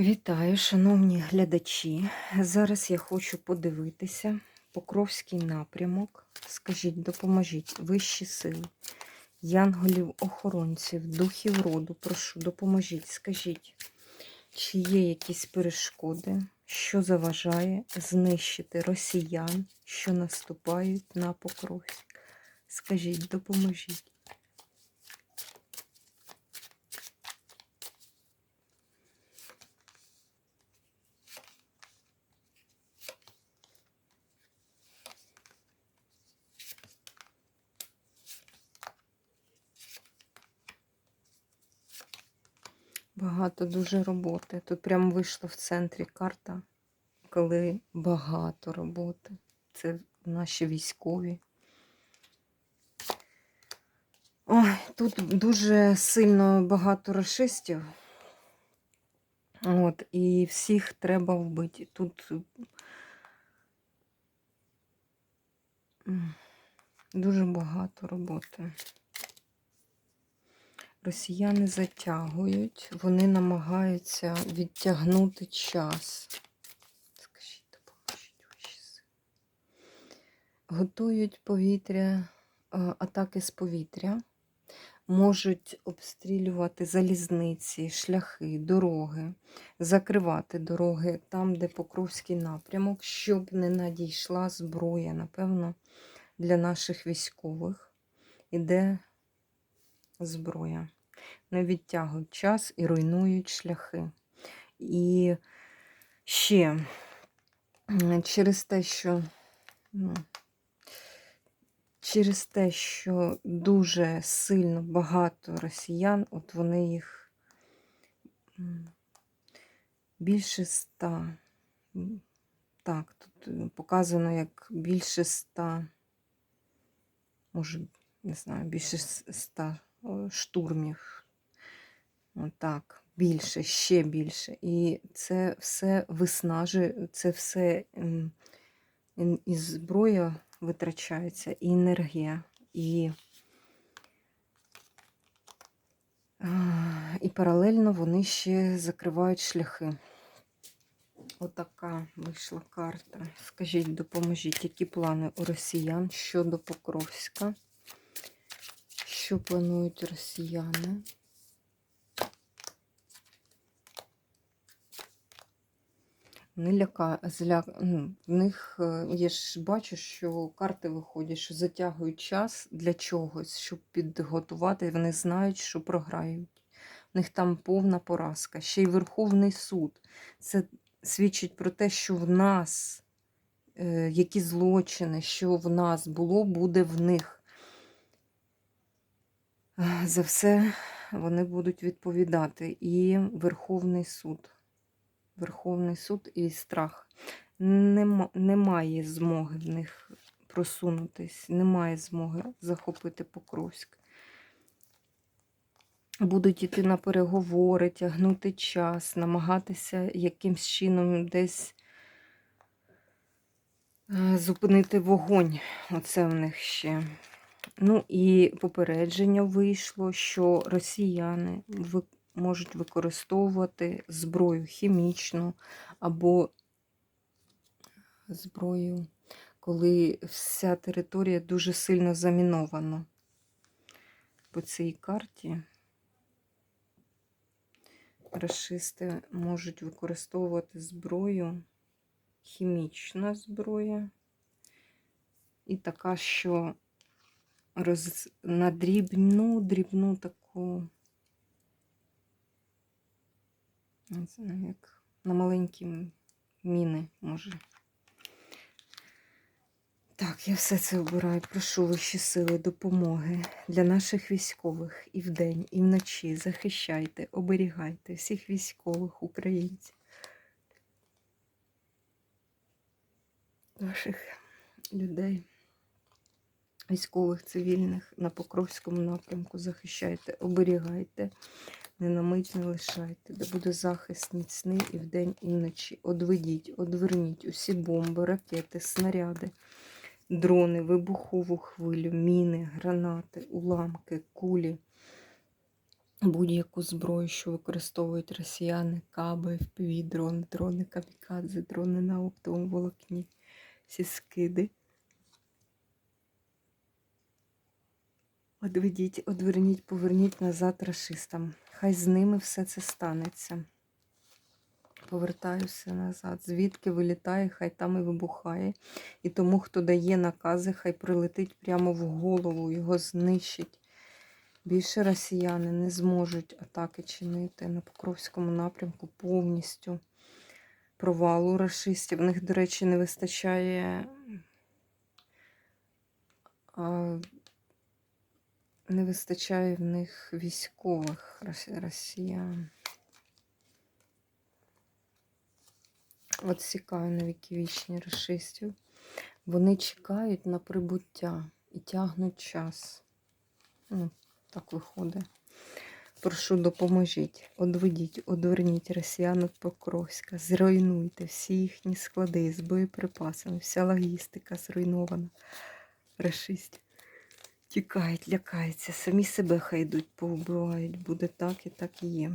Вітаю, шановні глядачі. Зараз я хочу подивитися Покровський напрямок. Скажіть, допоможіть вищі сили, янголів, охоронців, духів роду. Прошу, допоможіть. Скажіть, чи є якісь перешкоди, що заважає знищити росіян, що наступають на Покровськ? Скажіть, допоможіть. Багато дуже роботи. Тут прямо вийшла в центрі карта, коли багато роботи. Це наші військові. Ой, тут дуже сильно багато расистів. От, і всіх треба вбити. Тут дуже багато роботи. Росіяни затягують, вони намагаються відтягнути час. Скажіть, допоможіть. Готують повітря, е, атаки з повітря, можуть обстрілювати залізниці, шляхи, дороги, закривати дороги там, де Покровський напрямок, щоб не надійшла зброя, напевно, для наших військових. Іде зброя. Не відтягують час і руйнують шляхи. І ще через те, що ну, через те, що дуже сильно багато росіян, от вони їх більше ста. Так, тут е, показано як більше ста, може, не знаю, більше ста штурмів. Так, більше, ще більше. І це все виснажує, це все і зброя витрачається, і енергія, і, і паралельно вони ще закривають шляхи. Отака вийшла карта. Скажіть, допоможіть, які плани у росіян щодо Покровська? Що планують росіяни? Вони ляка... зля... ну, в них е, я ж бачу, що карти виходять, що затягують час для чогось, щоб підготувати. Вони знають, що програють. У них там повна поразка. Ще й Верховний суд. Це свідчить про те, що в нас е, які злочини, що в нас було, буде в них. За все вони будуть відповідати. І Верховний суд. Верховний суд і страх. Нема, немає змоги в них просунутись, немає змоги захопити Покровськ. Будуть йти на переговори, тягнути час, намагатися якимсь чином десь е, зупинити вогонь. Оце в них ще. Ну і попередження вийшло, що росіяни можуть використовувати зброю хімічну або зброю, коли вся територія дуже сильно замінована. По цій карті расисти можуть використовувати зброю, хімічна зброя, і така, що роз... на дрібну, дрібну таку, не знаю, як на маленькі міни може. Так, я все це обираю. Прошу вищі сили допомоги для наших військових і вдень, і вночі. Захищайте, оберігайте всіх військових українців, наших людей, військових, цивільних на Покровському напрямку. Захищайте, оберігайте, не на мить не лишайте, де буде захист міцний і вдень, і вночі. Одведіть, одверніть усі бомби, ракети, снаряди дрони, вибухову хвилю, міни, гранати, уламки, кулі, будь-яку зброю, що використовують росіяни, каби, FPV, дрони, дрони, камікадзе, дрони на оптовому волокні, всі скиди. Одведіть, одверніть, поверніть назад рашистам. Хай з ними все це станеться. Повертаю все назад. Звідки вилітає, хай там і вибухає. І тому, хто дає накази, хай прилетить прямо в голову, його знищить. Більше росіяни не зможуть атаки чинити на Покровському напрямку повністю. Провалу рашистів. В них, до речі, не вистачає. Не вистачає в них військових рос- росіян. Отсікаю на віки вічні рашистів. Вони чекають на прибуття і тягнуть час. Ну, так виходить. Прошу, допоможіть, одведіть, одверніть росіян від Покровська, зруйнуйте всі їхні склади з боєприпасами, вся логістика зруйнована. Рашистів тікають, лякаються, самі себе хай йдуть, повбивають. Буде так і так і є.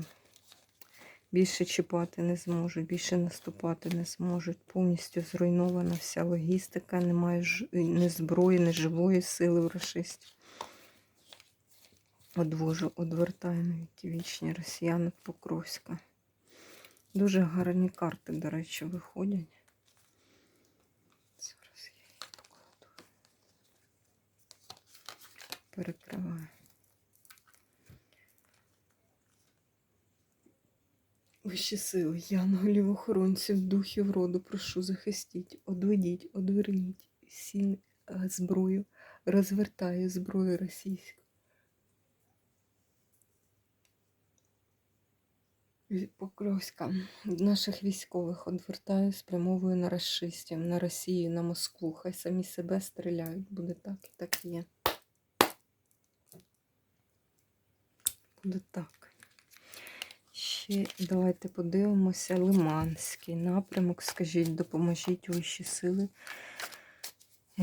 Більше чіпати не зможуть, більше наступати не зможуть. Повністю зруйнована вся логістика, немає ж ні зброї, ні живої сили у рашистів. Одвожу, одвертаю на вічні росіяни Покровська. Дуже гарні карти, до речі, виходять. Зараз я їх покладу. Перекриваю. Вищі сили, янголів, охоронців, духів роду, прошу, захистіть, одведіть, одверніть сін е, зброю, розвертаю зброю російську. Покровська. Наших військових одвертаю, спрямовую на расистів, на Росію, на Москву. Хай самі себе стріляють. Буде так і так є. Буде так. Ще давайте подивимося. Лиманський напрямок. Скажіть, допоможіть вищі сили.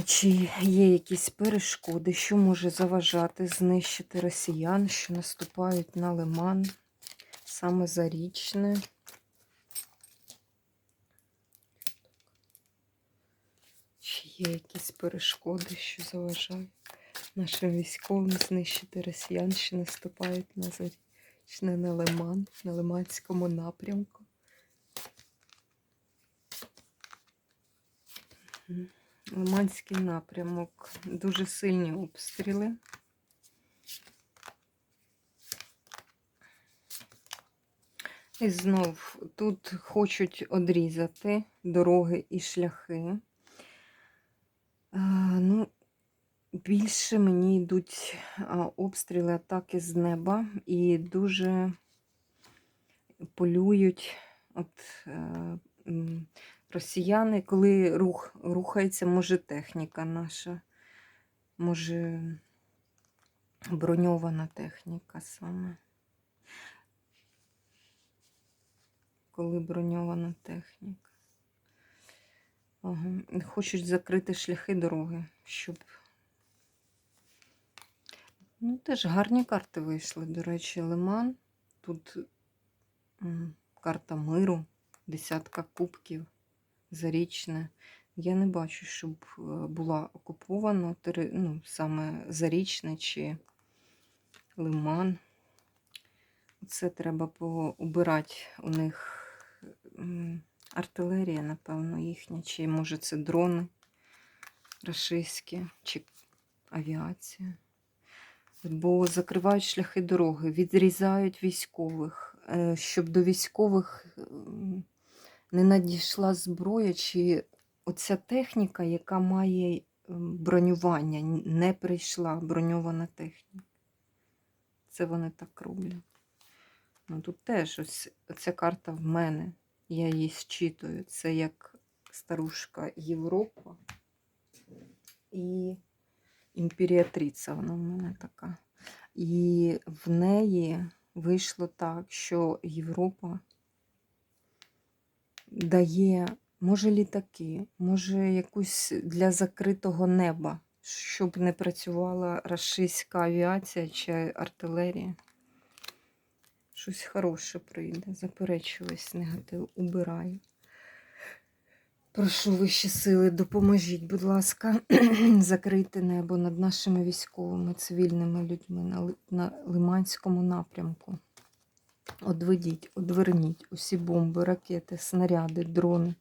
Чи є якісь перешкоди, що може заважати знищити росіян, що наступають на лиман? Саме зарічне. Чи є якісь перешкоди, що заважають нашим військовим знищити росіян, що наступають на зарічне на лиман, на лиманському напрямку? Лиманський напрямок. Дуже сильні обстріли. І знов тут хочуть одрізати дороги і шляхи. А, ну, більше мені йдуть обстріли атаки з неба і дуже полюють от, е, росіяни, коли рух, рухається, може техніка наша, може броньована техніка саме. коли броньована техніка. Ага. Хочуть закрити шляхи дороги, щоб. Ну, теж гарні карти вийшли. До речі, Лиман. Тут карта миру, десятка кубків, зарічне. Я не бачу, щоб е, була окупована ну, саме зарічне чи лиман. Це треба поубирати у них артилерія, напевно, їхня, чи може це дрони рашистські, чи авіація. Бо закривають шляхи дороги, відрізають військових, е, щоб до військових не надійшла зброя, чи оця техніка, яка має бронювання, не прийшла броньована техніка. Це вони так роблять. Ну, тут теж ось ця карта в мене. Я її зчитую. Це як старушка Європа і імперіатриця вона в мене така. І в неї вийшло так, що Європа дає, може літаки, може якусь для закритого неба, щоб не працювала рашистська авіація чи артилерія. Щось хороше прийде. Заперечу негатив, убираю. Прошу вищі сили, допоможіть, будь ласка, закрийте небо над нашими військовими, цивільними людьми на, на Лиманському напрямку. Одведіть, одверніть усі бомби, ракети, снаряди, дрони,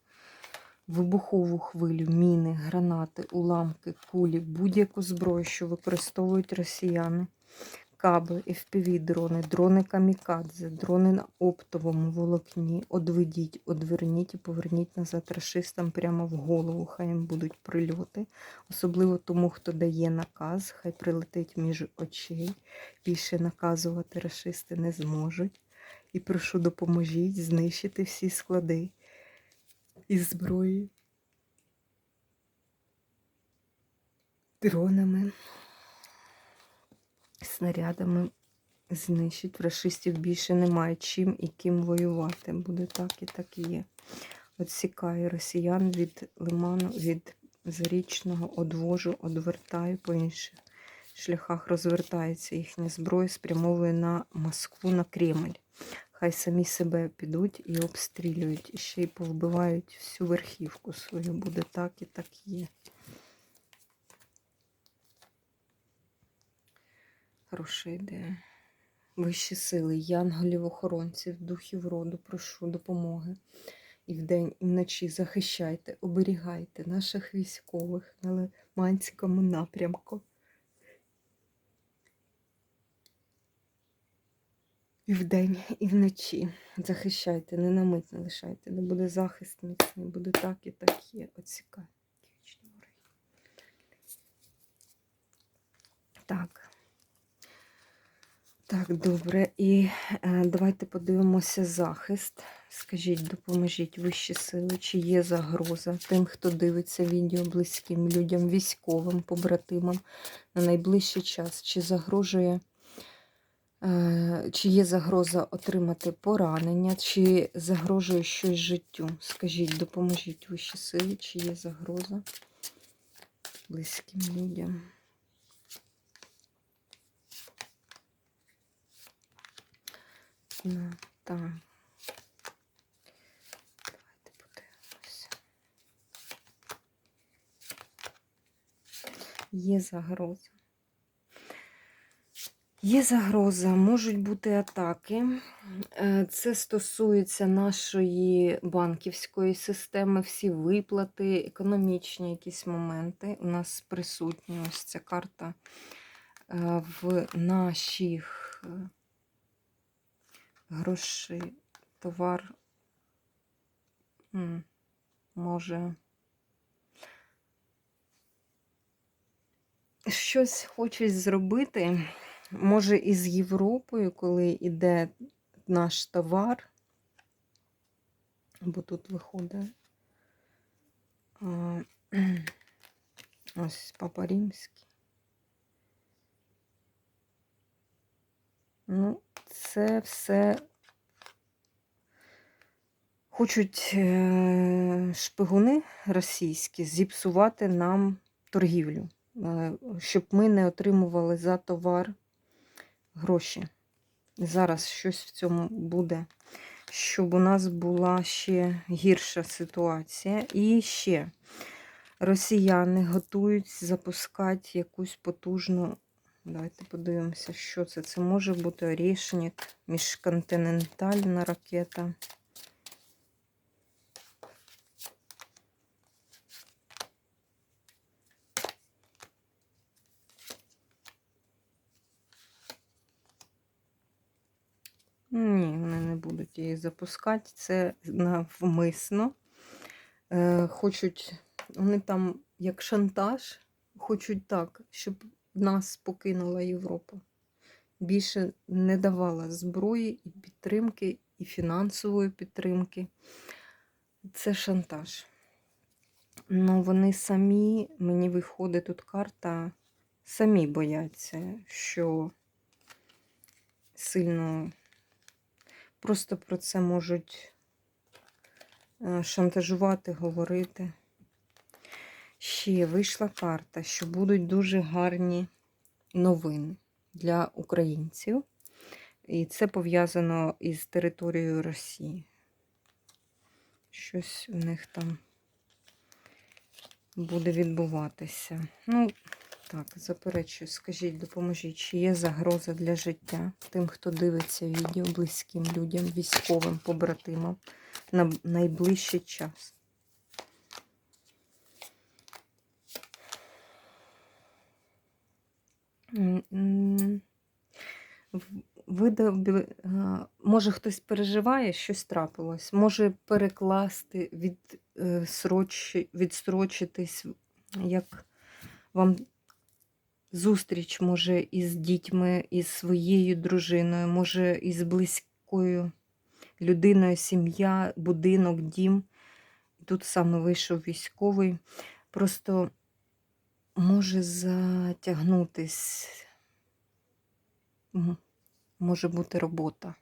вибухову хвилю, міни, гранати, уламки, кулі, будь-яку зброю, що використовують росіяни, каби, FPV-дрони, дрони камікадзе, дрони на оптовому волокні. Одведіть, одверніть і поверніть назад рашистам прямо в голову. Хай їм будуть прильоти. Особливо тому, хто дає наказ, хай прилетить між очей. Більше наказувати рашисти не зможуть. І прошу допоможіть знищити всі склади із зброї, дронами, снарядами. Знищить рашистів більше немає чим і ким воювати. Буде так і так і є. Отсікаю росіян від лиману, від зарічного, одвожу, одвертаю по інших шляхах розвертається їхня зброя, спрямовує на Москву, на Кремль. Хай самі себе підуть і обстрілюють, і ще й повбивають всю верхівку свою. Буде так і так є. Хороша ідея. Вищі сили, янголів, охоронців, духів роду, прошу допомоги. І вдень, і вночі захищайте, оберігайте наших військових на Лиманському напрямку. І вдень, і вночі захищайте, не на мить не лишайте. Не буде захист міцний, буде так і так є. Оцікай. Так. Так, добре. І е, давайте подивимося захист. Скажіть, допоможіть вищі сили, чи є загроза тим, хто дивиться відео близьким людям, військовим, побратимам на найближчий час, чи загрожує. Е, Чи є загроза отримати поранення, чи загрожує щось життю? Скажіть, допоможіть вищі сили, чи є загроза близьким людям. Так. Давайте подивимося. Є загроза. Є загроза, можуть бути атаки. Е, Це стосується нашої банківської системи, всі виплати, економічні якісь моменти. У нас присутні ось ця карта е, в наших гроші, товар може. Щось хочуть зробити. Може, із Європою, коли йде наш товар, бо тут виходить ось Папа Римський. Ну, це все хочуть е, шпигуни російські зіпсувати нам торгівлю, е, щоб ми не отримували за товар гроші. Зараз щось в цьому буде, щоб у нас була ще гірша ситуація. І ще росіяни готують запускати якусь потужну. Давайте подивимося, що це. Це може бути Орішник, міжконтинентальна ракета. Ні, вони не будуть її запускати. Це навмисно. Е, хочуть, вони там як шантаж, хочуть так, щоб нас покинула Європа. Більше не давала зброї і підтримки, і фінансової підтримки. Це шантаж. Ну, вони самі, мені виходить тут карта, самі бояться, що сильно просто про це можуть е, шантажувати, говорити. Ще вийшла карта, що будуть дуже гарні новини для українців. І це пов'язано із територією Росії. Щось у них там буде відбуватися. Ну, так, заперечую, скажіть, допоможіть, чи є загроза для життя тим, хто дивиться відео близьким людям, військовим побратимам на найближчий час. Видав, може хтось переживає, щось трапилось, може перекласти, від, е, відстрочитись, як вам зустріч, може, із дітьми, із своєю дружиною, може, із близькою людиною, сім'я, будинок, дім. Тут саме вийшов військовий. Просто може затягнутись, може бути робота,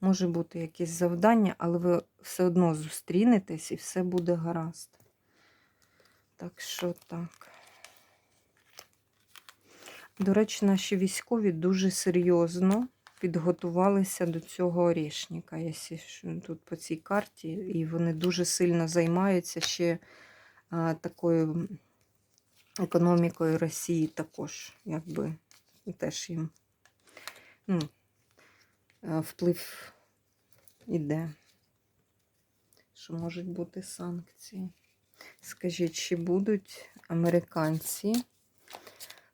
може бути якесь завдання, але ви все одно зустрінетесь і все буде гаразд. Так що так. До речі, наші військові дуже серйозно підготувалися до цього орішника. Я сі- що тут по цій карті, і вони дуже сильно займаються ще а, такою економікою Росії також, якби теж їм ну, е, вплив іде. Що можуть бути санкції? Скажіть, чи будуть американці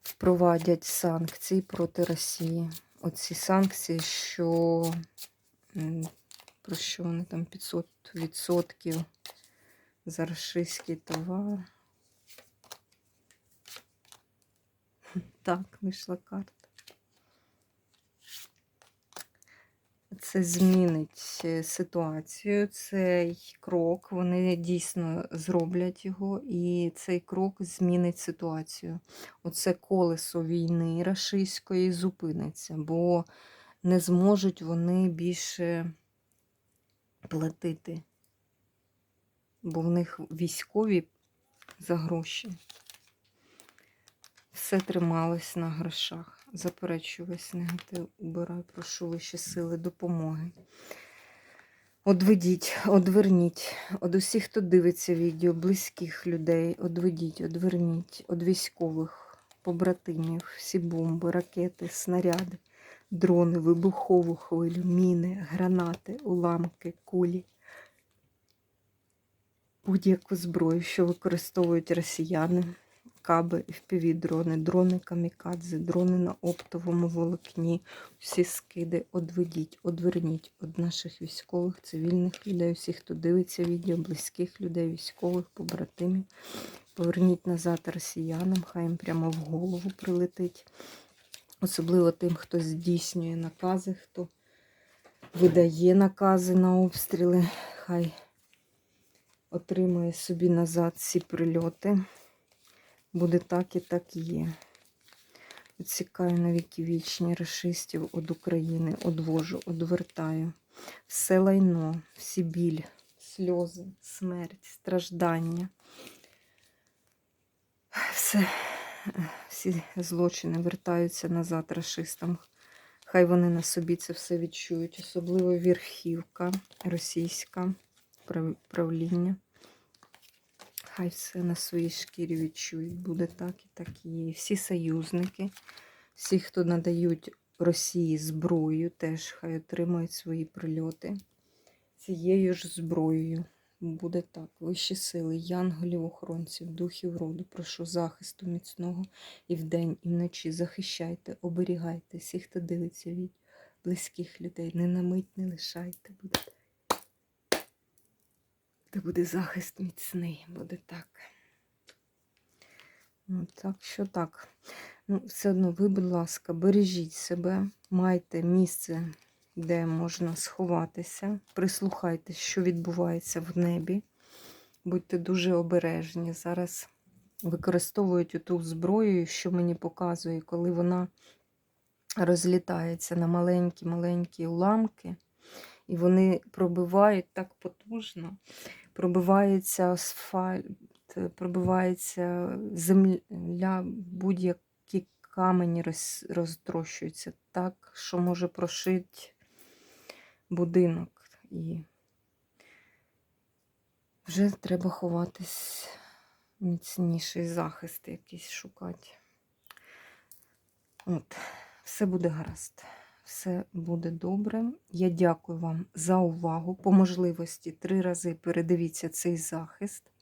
впровадять санкції проти Росії? Оці санкції, що про що вони там 500% за російський товар. Так, вийшла карта. Це змінить е, ситуацію, цей крок, вони дійсно зроблять його, і цей крок змінить ситуацію. Оце колесо війни рашистської зупиниться, бо не зможуть вони більше платити, бо в них військові за гроші. Все трималось на грошах. Заперечую весь негатив, убираю, прошу вищі сили допомоги. Одведіть, одверніть од усіх, хто дивиться відео, близьких людей, одведіть, одверніть, од військових, побратимів, всі бомби, ракети, снаряди, дрони, вибухову хвилю, міни, гранати, уламки, кулі. Будь-яку зброю, що використовують росіяни, каби, FPV-дрони, дрони камікадзе, дрони на оптовому волокні, всі скиди одведіть, одверніть від наших військових, цивільних людей, всіх, хто дивиться відео, близьких людей, військових, побратимів. Поверніть назад росіянам, хай їм прямо в голову прилетить. Особливо тим, хто здійснює накази, хто видає накази на обстріли, хай отримує собі назад ці прильоти. Буде так і так є. Відсікаю на віки вічні расистів від України, одвожу, одвертаю. Все лайно, всі біль, сльози, смерть, страждання. Все, всі злочини вертаються назад расистам. Хай вони на собі це все відчують, особливо верхівка російська правління. Хай все на своїй шкірі відчують. Буде так і так є. Всі союзники, всі, хто надають Росії зброю, теж хай отримують свої прильоти. Цією ж зброєю. Буде так. Вищі сили, янголів, охоронців, духів роду, прошу захисту міцного і вдень, і вночі. Захищайте, оберігайте всіх, хто дивиться від близьких людей. Не на мить не лишайте. Буде це буде захист міцний, буде так. Ну, так що так. Ну, все одно, ви, будь ласка, бережіть себе, майте місце, де можна сховатися, прислухайтесь, що відбувається в небі. Будьте дуже обережні. Зараз використовують ту зброю, що мені показує, коли вона розлітається на маленькі-маленькі уламки, і вони пробивають так потужно пробивається асфальт, пробивається земля, будь-які камені розтрощуються так, що може прошити будинок. І вже треба ховатись, міцніший захист якийсь шукати. От, все буде гаразд. Все буде добре. Я дякую вам за увагу. По можливості три рази передивіться цей захист,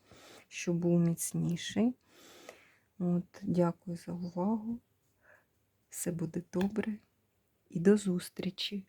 щоб був міцніший. От, дякую за увагу. Все буде добре. І до зустрічі!